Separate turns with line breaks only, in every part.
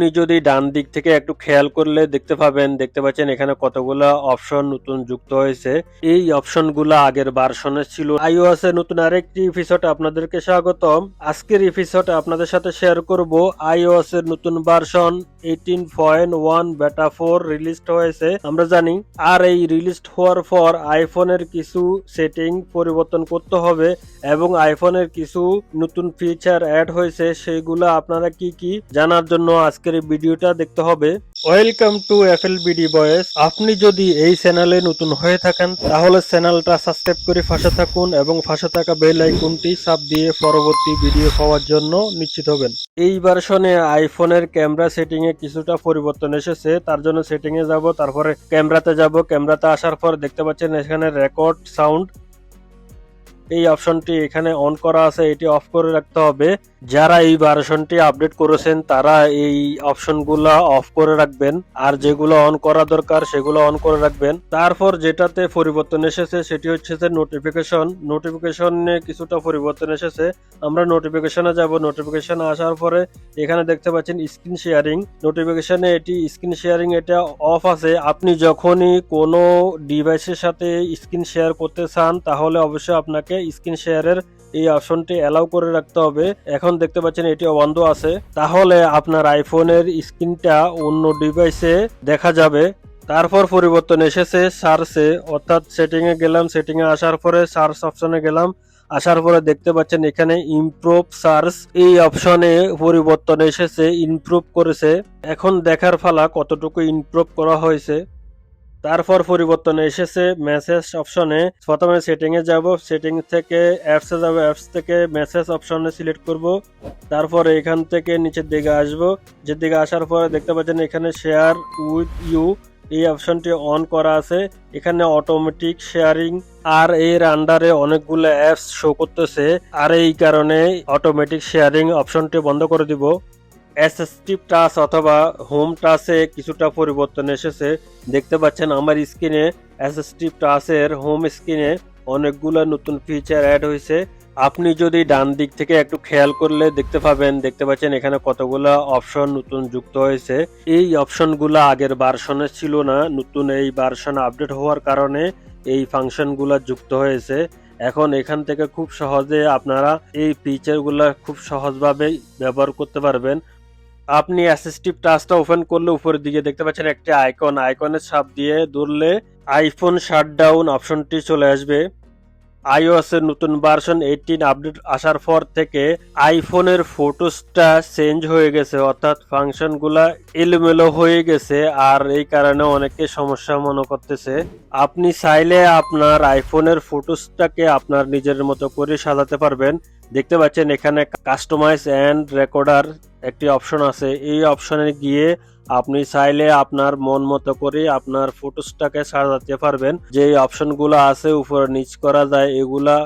আপনি যদি ডান দিক থেকে একটু খেয়াল করলে দেখতে পাবেন, দেখতে পাচ্ছেন এখানে কতগুলো অপশন নতুন যুক্ত হয়েছে। এই অপশনগুলো আগের ভার্সনে ছিল। আইওএস এর নতুন আরেকটি এপিসোড আপনাদেরকে স্বাগতম। আজকের এপিসোড আপনাদের সাথে শেয়ার করব আইওএস এর নতুন version eighteen point one beta four release হয়েছে। আমরা জানি, আর এই রিলিজ হওয়ার পর আইফোনের কিছু সেটিং পরিবর্তন করতে হবে এবং আইফোনের কিছু নতুন ফিচার অ্যাড হয়েছে। সেইগুলো আপনারা কি কি জানার জন্য আজকের এই ভিডিওটা দেখতে হবে। Welcome to FL BD boys আপনি যদি এই চ্যানেলে নতুন হয়ে থাকেন, তাহলে চ্যানেলটা সাবস্ক্রাইব করে ফাঁসে থাকুন এবং ফাঁসে থাকা বেল আইকনটি চাপ দিয়ে পরবর্তী ভিডিও পাওয়ার জন্য নিশ্চিত হবেন। এই ভার্সনে আইফোনের ক্যামেরা সেটিং এ কিছুটা পরিবর্তন এসেছে। তার জন্য সেটিং এ যাব, তারপরে ক্যামেরাতে যাব। ক্যামেরাতে আসার পর দেখতে পাচ্ছেন এখানে রেকর্ড সাউন্ড এই অপশনটি এখানে অন করা আছে, এটি অফ করে রাখতে হবে। যারা এই ভার্সনটি আপডেট করেছেন, তারা এই অপশনগুলো অফ করে রাখবেন। আর যেগুলো অন করা দরকার, সেগুলো অন করে রাখবেন। তারপর যেটাতে পরিবর্তন এসেছে, সেটি হচ্ছে যে নোটিফিকেশন নোটিফিকেশনে কিছুটা পরিবর্তন এসেছে। আমরা নোটিফিকেশনে যাব। নোটিফিকেশন আসার পরে এখানে দেখতে পাচ্ছেন স্ক্রিন শেয়ারিং নোটিফিকেশনে এটি স্ক্রিন শেয়ারিং এটা অফ আছে। আপনি যখনই কোনো ডিভাইসের সাথে স্ক্রিন শেয়ার করতে চান, তাহলে অবশ্যই আপনাকে স্ক্রিন শেয়ারের এই অপশনটি অ্যালাউ করে রাখতে হবে। এখন দেখতে পাচ্ছেন এটি বন্ধ আছে। তাহলে আপনার আইফোনের স্ক্রিনটা অন্য ডিভাইসে দেখা যাবে। তারপর পরিবর্তন এসেছে সার্চে অর্থাৎ সেটিং এ গেলাম সেটিং এ আসার পরে সার্চ অপশনে গেলাম। আসার পরে দেখতে পাচ্ছেন এখানে ইমপ্রুভ সার্চ এই অপশনে পরিবর্তন এসেছে ইমপ্রুভ করেছে। এখন দেখার ফালা কতটুকু ইমপ্রুভ করা হয়েছে। তারপর পরিবর্তন এসেছে মেসেজ অপশনে প্রথমে সেটিং এ যাব সেটিং থেকে অ্যাপসে যাব অ্যাপস থেকে মেসেজ অপশনে সিলেক্ট করব। তারপর এখান থেকে নিচের দিকে আসব। যে দিকে আসার পরে দেখতে পাচ্ছেন এখানে শেয়ার উইথ ইউ এই অপশনটি অন করা আছে। এখানে অটোমেটিক শেয়ারিং আর এর আন্ডারে অনেকগুলো অ্যাপস শো করতেছে। আর এই কারণে অটোমেটিক শেয়ারিং অপশনটি বন্ধ করে দিব। অ্যাসিস্টিভ টাচ অথবা হোম টাচে কিছুটা পরিবর্তন এসেছে। দেখতে পাচ্ছেন আমার স্ক্রিনে অ্যাসিস্টিভ টাচের হোম স্ক্রিনে অনেকগুলো নতুন ফিচার অ্যাড হয়েছে। আপনি যদি ডান দিক থেকে একটু খেয়াল করলে দেখতে পাবেন, দেখতে পাচ্ছেন এখানে কতগুলো অপশন নতুন যুক্ত হয়েছে। এই অপশনগুলো আগের ভার্সনে ছিল না, নতুন এই ভার্সন আপডেট হওয়ার কারণে এই ফাংশনগুলো যুক্ত হয়েছে। এখন এখান থেকে খুব সহজে আপনারা এই ফিচারগুলো খুব সহজভাবে ব্যবহার করতে পারবেন। আপনি অ্যাসিস্টিভ টাচটা ওপেন করলে উপরের দিকে দেখতে পাচ্ছেন একটি আইকন আইকনের ছাপ দিয়ে ধরলে আইফোন শাটডাউন অপশনটি চলে আসবে। আইওএস এর নতুন ভার্সন এইটিন আপডেট আসার পর থেকে আইফোনের ফটোসটা চেঞ্জ হয়ে গেছে, অর্থাৎ ফাংশনগুলা এলোমেলো হয়ে গেছে আর এই কারণে অনেকে সমস্যা মনে করতেছে। আপনি চাইলে আপনার আইফোনের ফটোসটাকে আপনার নিজের মতো করে সাজাতে পারবেন। দেখতে পাচ্ছেন এখানে কাস্টমাইজ অ্যান্ড রেকর্ডার একটি অপশন আছে। এই অপশনে গিয়ে আপনি চাইলে আপনার মন মতো করে আপনার ফটোসটাকে সাজাতে পারবেন। যে অপশনগুলো আছে, উপরে নিচ করা যায়, এগুলা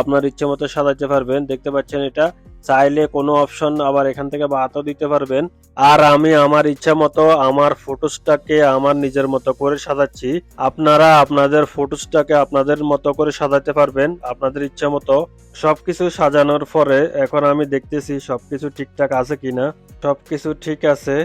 আপনার ইচ্ছে মতো সাজাতে পারবেন। দেখতে পাচ্ছেন এটা চাইলে কোনো অপশন আবার এখান থেকে বাদও দিতে পারবেন। আর আমি আমার ইচ্ছা মতো আমার ফটোসটাকে আমার নিজের মতো করে সাজাচ্ছি। আপনারা আপনাদের ফটোসটাকে আপনাদের মতো করে সাজাতে পারবেন। আপনাদের ইচ্ছা মতো সবকিছু সাজানোর পরে এখন আমি দেখতেছি সবকিছু ঠিকঠাক আছে কিনা। সবকিছু ঠিক আছে।